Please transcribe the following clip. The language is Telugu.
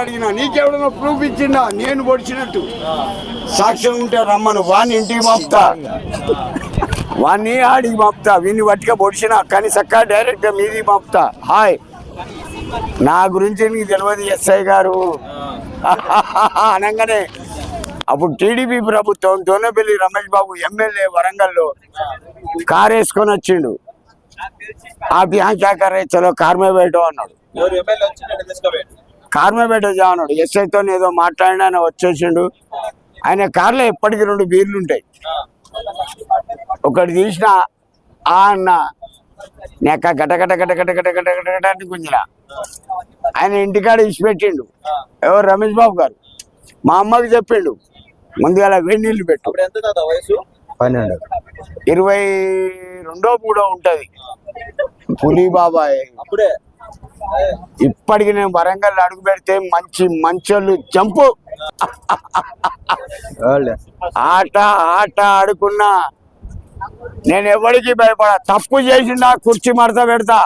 అడిగినా నీకెవడనో ప్రూఫ్ ఇచ్చిందా నేను పొడిచినట్టు. సాక్ష్యం ఉంటే రమ్మను. వాణ్ణి ఇంటికి మాపుతా వాణ్ణి ఆడికి మాపుతా వీని వట్టిగా పొడిచిన కానీ చక్కగా డైరెక్ట్గా మీది మాపుతా హాయ్. నా గురించి నీకు తెలియదు ఎస్ఐ గారు. అనగానే అప్పుడు టీడీపీ ప్రభుత్వం దోనపల్లి రమేష్ బాబు ఎమ్మెల్యే వరంగల్లో కారు వేసుకొని వచ్చిండు. ఆ బ్యాంక్ చలో కారు బయట అన్నాడు. కార్మపేట జానుడు ఎస్ఐతో ఏదో మాట్లాడిన ఆయన వచ్చేసిండు. ఆయన కార్లో ఎప్పటికీ రెండు బీర్లు ఉంటాయి. ఒకటి తీసిన ఆ అన్న నెక్క గటగట గటగట గటగట గటగట అని గుంజిన. ఆయన ఇంటికాడ ఇచ్చిపెట్టిండు ఎవరు? రమేష్ బాబు గారు. మా అమ్మకి చెప్పిండు. ముందుగా వేడి నీళ్ళు పెట్టు. పన్నెండు. ఇరవై రెండో మూడో ఉంటుంది. పులి బాబాయ్ అప్పుడే. ఇప్పటికి నేను వరంగల్ అడుగు పెడితే మంచి మంచోళ్ళు జంపు. వాళ్ళే. ఆట ఆట ఆడుకున్నా. నేను ఎవరికి భయపడ తప్పు చేసిండా కుర్చీ మడత పెడతా.